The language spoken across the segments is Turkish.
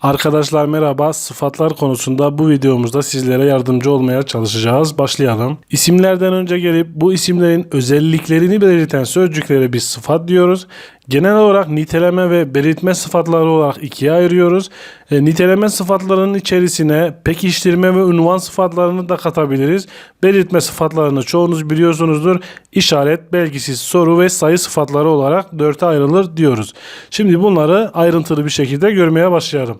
Arkadaşlar merhaba. Sıfatlar konusunda bu videomuzda sizlere yardımcı olmaya çalışacağız. Başlayalım. İsimlerden önce gelip bu isimlerin özelliklerini belirten sözcüklere biz sıfat diyoruz. Genel olarak niteleme ve belirtme sıfatları olarak ikiye ayırıyoruz. E, niteleme sıfatlarının içerisine pekiştirme ve ünvan sıfatlarını da katabiliriz. Belirtme sıfatlarını çoğunuz biliyorsunuzdur. İşaret, belgisiz, soru ve sayı sıfatları olarak dörte ayrılır diyoruz. Şimdi bunları ayrıntılı bir şekilde görmeye başlayalım.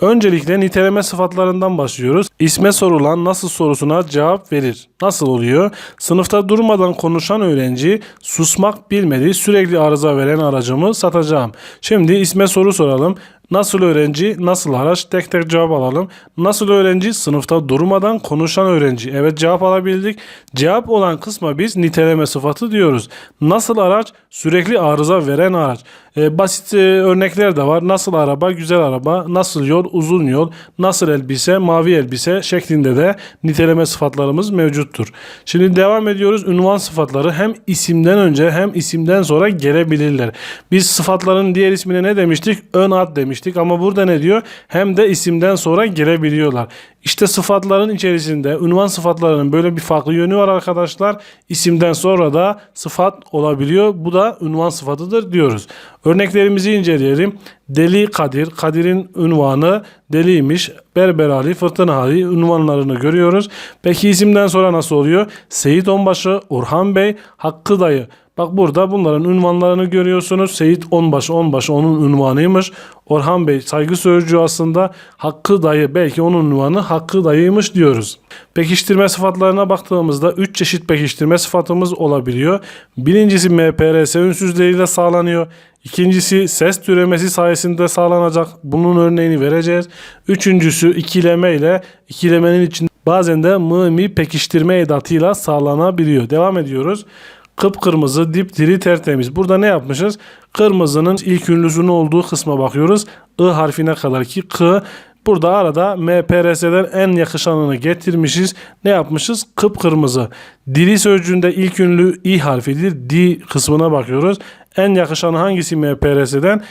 Öncelikle niteleme sıfatlarından başlıyoruz. İsme sorulan nasıl sorusuna cevap verir. Nasıl oluyor? Sınıfta durmadan konuşan öğrenci susmak bilmedi sürekli arıza veren aracımı satacağım. Şimdi isme soru soralım. Nasıl öğrenci, nasıl araç tek tek cevap alalım. Nasıl öğrenci sınıfta durmadan konuşan öğrenci. Evet cevap alabildik. Cevap olan kısma biz niteleme sıfatı diyoruz. Nasıl araç sürekli arıza veren araç. Ee, basit e, örnekler de var. Nasıl araba, güzel araba, nasıl yol, uzun yol, nasıl elbise, mavi elbise şeklinde de niteleme sıfatlarımız mevcuttur. Şimdi devam ediyoruz. Ünvan sıfatları hem isimden önce hem isimden sonra gelebilirler. Biz sıfatların diğer ismine ne demiştik? Ön ad demiştik ama burada ne diyor? Hem de isimden sonra gelebiliyorlar. İşte sıfatların içerisinde ünvan sıfatlarının böyle bir farklı yönü var arkadaşlar. İsimden sonra da sıfat olabiliyor. Bu da ünvan sıfatıdır diyoruz. Örneklerimizi inceleyelim. Deli Kadir, Kadir'in ünvanı deliymiş. Berber Ali, Fırtına Ali ünvanlarını görüyoruz. Peki isimden sonra nasıl oluyor? Seyit Onbaşı, Orhan Bey, Hakkı Dayı. Bak burada bunların ünvanlarını görüyorsunuz. Seyit Onbaşı, Onbaşı onun ünvanıymış. Orhan Bey saygı sözcüğü aslında Hakkı Dayı belki onun ünvanı Hakkı Dayıymış diyoruz. Pekiştirme sıfatlarına baktığımızda 3 çeşit pekiştirme sıfatımız olabiliyor. Birincisi MPRS ünsüzleriyle sağlanıyor. İkincisi ses türemesi sayesinde sağlanacak. Bunun örneğini vereceğiz. Üçüncüsü ikileme ile ikilemenin içinde bazen de mı mi pekiştirme edatıyla sağlanabiliyor. Devam ediyoruz. Kıpkırmızı, dipdiri, tertemiz. Burada ne yapmışız? Kırmızının ilk ünlüsünün olduğu kısma bakıyoruz. I harfine kadar ki K Burada arada MPRS'den en yakışanını getirmişiz. Ne yapmışız? Kıpkırmızı. Diri sözcüğünde ilk ünlü i harfidir. Di kısmına bakıyoruz. En yakışanı hangisi MPRS'den?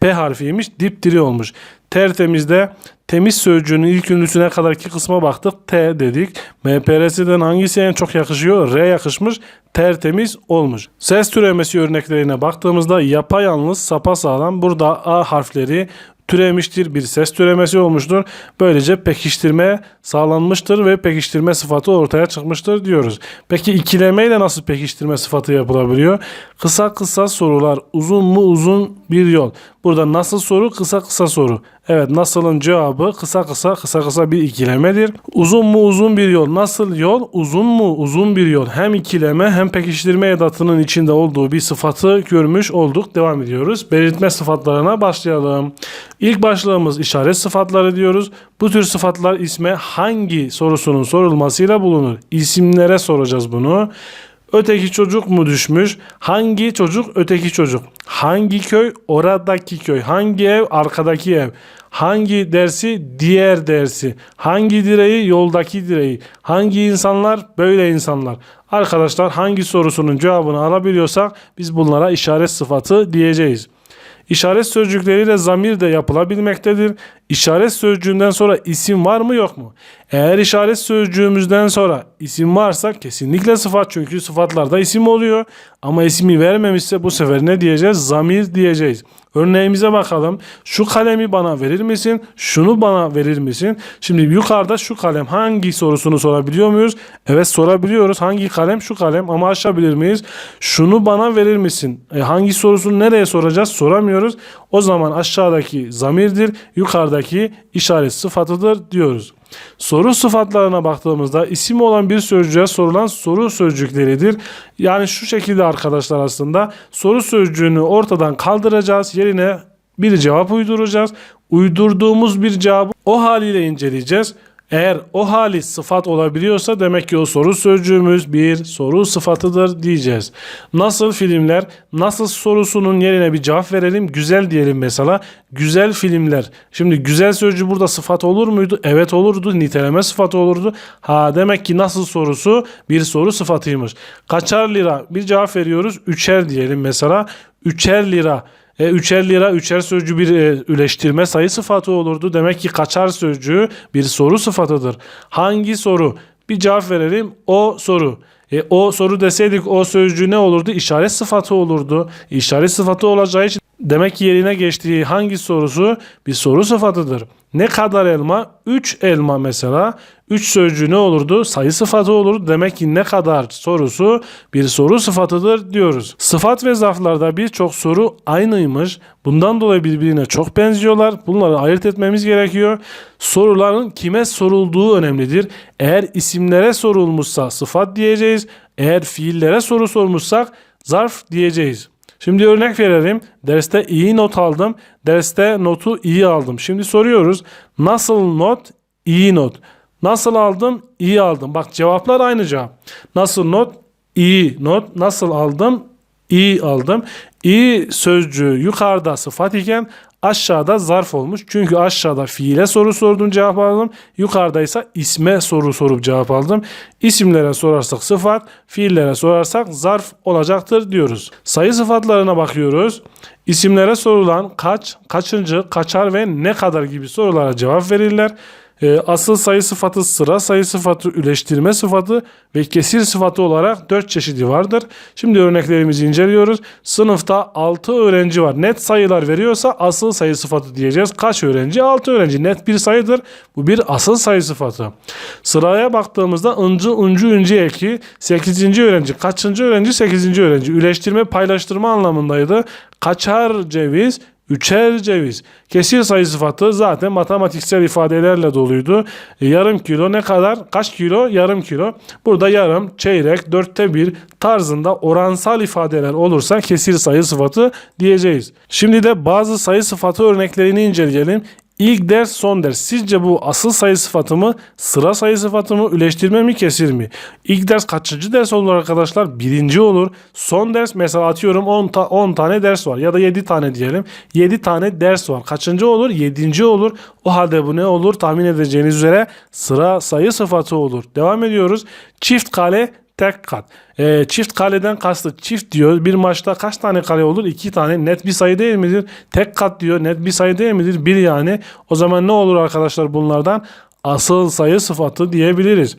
P harfiymiş. Dipdiri olmuş. Tertemizde temiz sözcüğünün ilk ünlüsüne kadarki kısma baktık. T dedik. MPRS'den hangisi en çok yakışıyor? R yakışmış. Tertemiz olmuş. Ses türemesi örneklerine baktığımızda yapayalnız sapasağlam. Burada A harfleri türemiştir. Bir ses türemesi olmuştur. Böylece pekiştirme sağlanmıştır ve pekiştirme sıfatı ortaya çıkmıştır diyoruz. Peki ikilemeyle nasıl pekiştirme sıfatı yapılabiliyor? Kısa kısa sorular, uzun mu uzun bir yol. Burada nasıl soru, kısa kısa soru. Evet nasılın cevabı kısa kısa kısa kısa bir ikilemedir. Uzun mu uzun bir yol. Nasıl yol? Uzun mu uzun bir yol. Hem ikileme hem pekiştirme edatının içinde olduğu bir sıfatı görmüş olduk. Devam ediyoruz. Belirtme sıfatlarına başlayalım. İlk başlığımız işaret sıfatları diyoruz. Bu tür sıfatlar isme hangi sorusunun sorulmasıyla bulunur. İsimlere soracağız bunu. Öteki çocuk mu düşmüş? Hangi çocuk? Öteki çocuk. Hangi köy? Oradaki köy. Hangi ev? Arkadaki ev. Hangi dersi? Diğer dersi. Hangi direği? Yoldaki direği. Hangi insanlar? Böyle insanlar. Arkadaşlar hangi sorusunun cevabını alabiliyorsak biz bunlara işaret sıfatı diyeceğiz. İşaret sözcükleriyle zamir de yapılabilmektedir. İşaret sözcüğünden sonra isim var mı yok mu? Eğer işaret sözcüğümüzden sonra isim varsa kesinlikle sıfat çünkü sıfatlarda isim oluyor. Ama ismi vermemişse bu sefer ne diyeceğiz? Zamir diyeceğiz. Örneğimize bakalım. Şu kalemi bana verir misin? Şunu bana verir misin? Şimdi yukarıda şu kalem hangi sorusunu sorabiliyor muyuz? Evet sorabiliyoruz. Hangi kalem? Şu kalem ama aşabilir miyiz? Şunu bana verir misin? E, hangi sorusunu nereye soracağız? Soramıyoruz. O zaman aşağıdaki zamirdir. Yukarıdaki işaret sıfatıdır diyoruz. Soru sıfatlarına baktığımızda isim olan bir sözcüğe sorulan soru sözcükleridir. Yani şu şekilde arkadaşlar aslında soru sözcüğünü ortadan kaldıracağız. Yerine bir cevap uyduracağız. Uydurduğumuz bir cevabı o haliyle inceleyeceğiz. Eğer o hali sıfat olabiliyorsa demek ki o soru sözcüğümüz bir soru sıfatıdır diyeceğiz. Nasıl filmler? Nasıl sorusunun yerine bir cevap verelim. Güzel diyelim mesela. Güzel filmler. Şimdi güzel sözcüğü burada sıfat olur muydu? Evet olurdu. Niteleme sıfatı olurdu. Ha demek ki nasıl sorusu bir soru sıfatıymış. Kaçar lira? Bir cevap veriyoruz. Üçer diyelim mesela. Üçer lira. E, üçer lira, üçer sözcüğü bir e, üleştirme sayı sıfatı olurdu. Demek ki kaçar sözcüğü bir soru sıfatıdır. Hangi soru? Bir cevap verelim. O soru. E, o soru deseydik o sözcüğü ne olurdu? İşaret sıfatı olurdu. İşaret sıfatı olacağı için demek yerine geçtiği hangi sorusu bir soru sıfatıdır. Ne kadar elma? 3 elma mesela. 3 sözcüğü ne olurdu? Sayı sıfatı olur. Demek ki ne kadar sorusu bir soru sıfatıdır diyoruz. Sıfat ve zarflarda birçok soru aynıymış. Bundan dolayı birbirine çok benziyorlar. Bunları ayırt etmemiz gerekiyor. Soruların kime sorulduğu önemlidir. Eğer isimlere sorulmuşsa sıfat diyeceğiz. Eğer fiillere soru sormuşsak zarf diyeceğiz. Şimdi örnek verelim. Derste iyi not aldım. Derste notu iyi aldım. Şimdi soruyoruz. Nasıl not? İyi not. Nasıl aldım? İyi aldım. Bak cevaplar aynı cevap. Nasıl not? İyi not. Nasıl aldım? İyi aldım. İyi sözcüğü yukarıda sıfat iken aşağıda zarf olmuş. Çünkü aşağıda fiile soru sordum cevap aldım. Yukarıda ise isme soru sorup cevap aldım. İsimlere sorarsak sıfat, fiillere sorarsak zarf olacaktır diyoruz. Sayı sıfatlarına bakıyoruz. İsimlere sorulan kaç, kaçıncı, kaçar ve ne kadar gibi sorulara cevap verirler. E, asıl sayı sıfatı, sıra sayı sıfatı, üleştirme sıfatı ve kesir sıfatı olarak 4 çeşidi vardır. Şimdi örneklerimizi inceliyoruz. Sınıfta 6 öğrenci var. Net sayılar veriyorsa asıl sayı sıfatı diyeceğiz. Kaç öğrenci? 6 öğrenci. Net bir sayıdır. Bu bir asıl sayı sıfatı. Sıraya baktığımızda ıncı, uncu, ünci eki 8. öğrenci. Kaçıncı öğrenci? 8. öğrenci. Üleştirme, paylaştırma anlamındaydı. Kaçar ceviz? Üçer ceviz. Kesir sayı sıfatı zaten matematiksel ifadelerle doluydu. E, yarım kilo ne kadar? Kaç kilo? Yarım kilo. Burada yarım, çeyrek, dörtte bir tarzında oransal ifadeler olursa kesir sayı sıfatı diyeceğiz. Şimdi de bazı sayı sıfatı örneklerini inceleyelim. İlk ders son ders. Sizce bu asıl sayı sıfatı mı, sıra sayı sıfatı mı, üleştirme mi, kesir mi? İlk ders kaçıncı ders olur arkadaşlar? Birinci olur. Son ders mesela atıyorum 10, ta 10 tane ders var ya da 7 tane diyelim. 7 tane ders var. Kaçıncı olur? 7. olur. O halde bu ne olur? Tahmin edeceğiniz üzere sıra sayı sıfatı olur. Devam ediyoruz. Çift kale tek kat. Ee, çift kaleden kastı çift diyor. Bir maçta kaç tane kale olur? İki tane. Net bir sayı değil midir? Tek kat diyor. Net bir sayı değil midir? Bir yani. O zaman ne olur arkadaşlar bunlardan? Asıl sayı sıfatı diyebiliriz.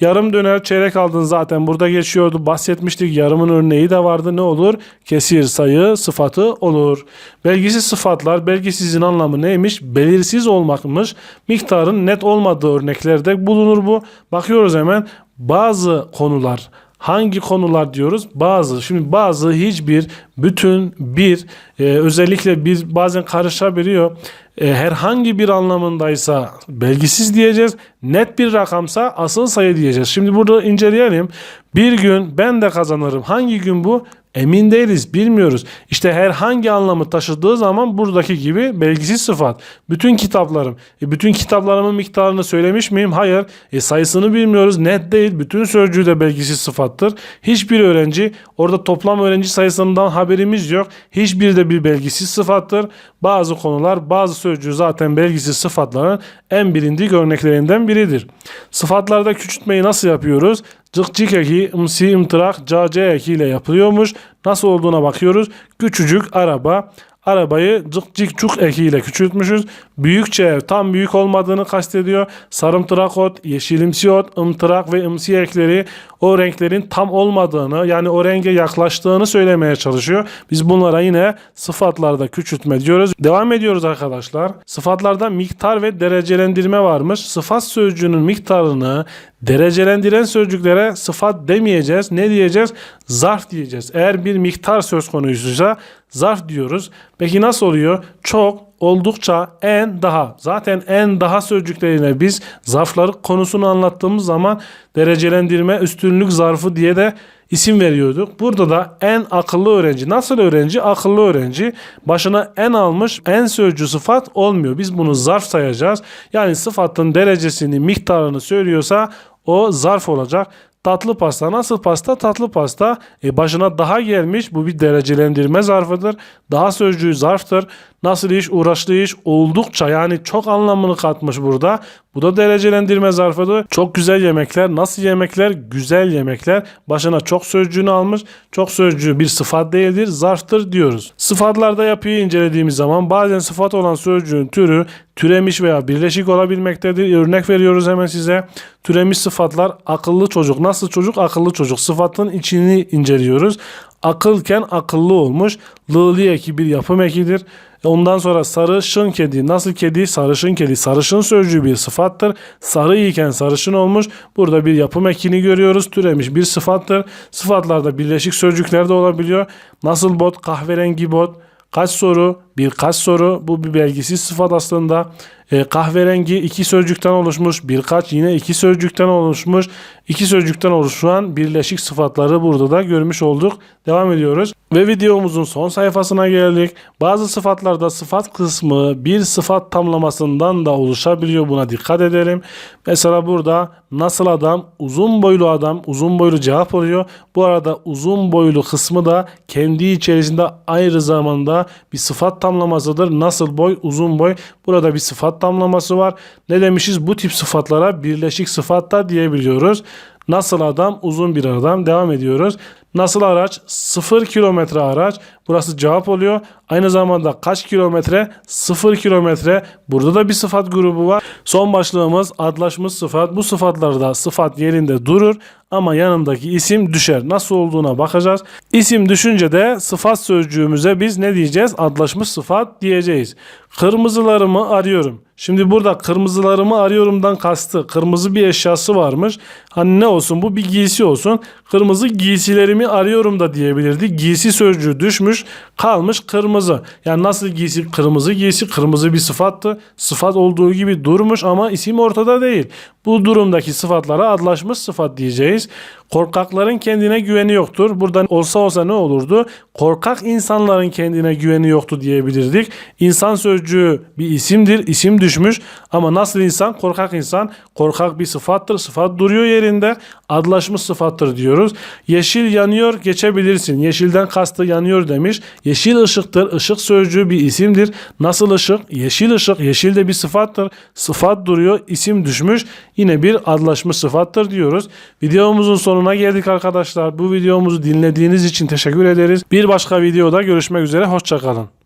Yarım döner çeyrek aldın zaten burada geçiyordu. Bahsetmiştik yarımın örneği de vardı. Ne olur? Kesir sayı sıfatı olur. Belgisiz sıfatlar belgisizin anlamı neymiş? Belirsiz olmakmış. Miktarın net olmadığı örneklerde bulunur bu. Bakıyoruz hemen bazı konular Hangi konular diyoruz? Bazı. Şimdi bazı hiçbir, bütün, bir, e, özellikle bir bazen karışabiliyor. E, herhangi bir anlamındaysa belgisiz diyeceğiz. Net bir rakamsa asıl sayı diyeceğiz. Şimdi burada inceleyelim. Bir gün ben de kazanırım. Hangi gün bu? Emin değiliz, bilmiyoruz. İşte herhangi anlamı taşıdığı zaman buradaki gibi belgisiz sıfat. Bütün kitaplarım. E, bütün kitaplarımın miktarını söylemiş miyim? Hayır. E, sayısını bilmiyoruz. Net değil. Bütün sözcüğü de belgisiz sıfattır. Hiçbir öğrenci orada toplam öğrenci sayısından haberimiz yok. Hiçbir de bir belgisiz sıfattır. Bazı konular, bazı sözcüğü zaten belgisiz sıfatların en bilindik örneklerinden biridir. Sıfatlarda küçültmeyi nasıl yapıyoruz? Cık cik eki, ımsi, imtırak, cace eki ile yapılıyormuş. Nasıl olduğuna bakıyoruz. Küçücük araba. Arabayı cık cik çuk ekiyle küçültmüşüz. Büyükçe tam büyük olmadığını kastediyor. Sarımtırak ot, yeşilimsi ot, ımtırak ve ımsi ekleri o renklerin tam olmadığını yani o renge yaklaştığını söylemeye çalışıyor. Biz bunlara yine sıfatlarda küçültme diyoruz. Devam ediyoruz arkadaşlar. Sıfatlarda miktar ve derecelendirme varmış. Sıfat sözcüğünün miktarını derecelendiren sözcüklere sıfat demeyeceğiz. Ne diyeceğiz? Zarf diyeceğiz. Eğer bir miktar söz konusuysa zarf diyoruz. Peki nasıl oluyor? Çok, oldukça, en, daha. Zaten en, daha sözcüklerine biz zarfları konusunu anlattığımız zaman derecelendirme, üstünlük zarfı diye de isim veriyorduk. Burada da en akıllı öğrenci. Nasıl öğrenci? Akıllı öğrenci. Başına en almış en sözcü sıfat olmuyor. Biz bunu zarf sayacağız. Yani sıfatın derecesini, miktarını söylüyorsa o zarf olacak. Tatlı pasta nasıl pasta? Tatlı pasta. E, başına daha gelmiş. Bu bir derecelendirme zarfıdır. Daha sözcüğü zarftır. Nasıl iş, uğraşlı iş oldukça yani çok anlamını katmış burada. Bu da derecelendirme zarfıdır. Çok güzel yemekler. Nasıl yemekler? Güzel yemekler. Başına çok sözcüğünü almış. Çok sözcüğü bir sıfat değildir, zarftır diyoruz. Sıfatlarda yapıyı incelediğimiz zaman bazen sıfat olan sözcüğün türü türemiş veya birleşik olabilmektedir. Örnek veriyoruz hemen size. Türemiş sıfatlar akıllı çocuk. Nasıl çocuk? Akıllı çocuk. Sıfatın içini inceliyoruz. Akılken akıllı olmuş. Lığlı eki bir yapım ekidir. Ondan sonra sarışın kedi. Nasıl kedi? Sarışın kedi. Sarışın sözcüğü bir sıfattır. Sarı iken sarışın olmuş. Burada bir yapım ekini görüyoruz. Türemiş bir sıfattır. Sıfatlarda birleşik sözcükler de olabiliyor. Nasıl bot? Kahverengi bot. Kaç soru? Birkaç soru. Bu bir belgisiz sıfat aslında. E, kahverengi iki sözcükten oluşmuş. Birkaç yine iki sözcükten oluşmuş. İki sözcükten oluşan birleşik sıfatları burada da görmüş olduk. Devam ediyoruz. Ve videomuzun son sayfasına geldik. Bazı sıfatlarda sıfat kısmı bir sıfat tamlamasından da oluşabiliyor. Buna dikkat edelim. Mesela burada nasıl adam, uzun boylu adam, uzun boylu cevap oluyor. Bu arada uzun boylu kısmı da kendi içerisinde ayrı zamanda bir sıfat tamlamasıdır. Nasıl boy, uzun boy. Burada bir sıfat tamlaması var. Ne demişiz? Bu tip sıfatlara birleşik sıfat da diyebiliyoruz. Nasıl adam? Uzun bir adam. Devam ediyoruz. Nasıl araç? 0 kilometre araç. Burası cevap oluyor. Aynı zamanda kaç kilometre? 0 kilometre. Burada da bir sıfat grubu var. Son başlığımız adlaşmış sıfat. Bu sıfatlarda sıfat yerinde durur ama yanındaki isim düşer. Nasıl olduğuna bakacağız. İsim düşünce de sıfat sözcüğümüze biz ne diyeceğiz? Adlaşmış sıfat diyeceğiz. Kırmızılarımı arıyorum. Şimdi burada kırmızılarımı arıyorumdan kastı. Kırmızı bir eşyası varmış. Hani ne olsun bu bir giysi olsun. Kırmızı giysilerimi arıyorum da diyebilirdi. Giysi sözcüğü düşmüş kalmış kırmızı. Yani nasıl giysi kırmızı giysi kırmızı bir sıfattı. Sıfat olduğu gibi durmuş ama isim ortada değil. Bu durumdaki sıfatlara adlaşmış sıfat diyeceğiz. countries Korkakların kendine güveni yoktur. Buradan olsa olsa ne olurdu? Korkak insanların kendine güveni yoktu diyebilirdik. İnsan sözcüğü bir isimdir. İsim düşmüş. Ama nasıl insan? Korkak insan. Korkak bir sıfattır. Sıfat duruyor yerinde. Adlaşmış sıfattır diyoruz. Yeşil yanıyor geçebilirsin. Yeşilden kastı yanıyor demiş. Yeşil ışıktır. Işık sözcüğü bir isimdir. Nasıl ışık? Yeşil ışık. Yeşil de bir sıfattır. Sıfat duruyor. isim düşmüş. Yine bir adlaşmış sıfattır diyoruz. Videomuzun sonuna geldik arkadaşlar. Bu videomuzu dinlediğiniz için teşekkür ederiz. Bir başka videoda görüşmek üzere. Hoşçakalın.